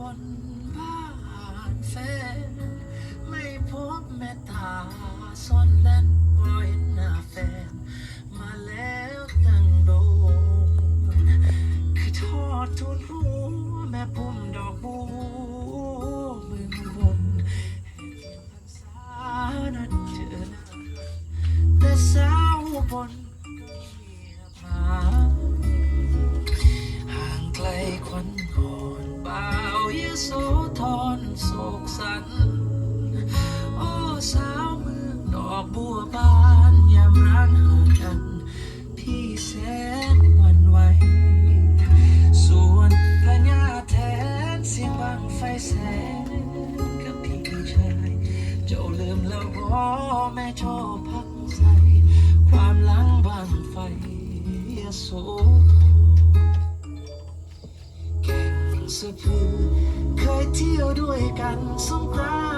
บนบ้านแฟน ไม่พบแม่ตาซ่อนเล่นบ่เห็นหน้าแฟน มาแล้วตั้งโดนคือทอดทุนหัวแม่ปุ่ม ธรโศกสัน โอ้สาวเมืองดอกบัวบานยามร้านหากัน พี่แสนหวันไหวส่วนพญาแทนเสียงบังไฟแสนกับพี่ชายเจ้าลืมแล้วบ่แม่ชอบพักใส่ความหลังบังไฟยโสธรแด้วยกันสงกราน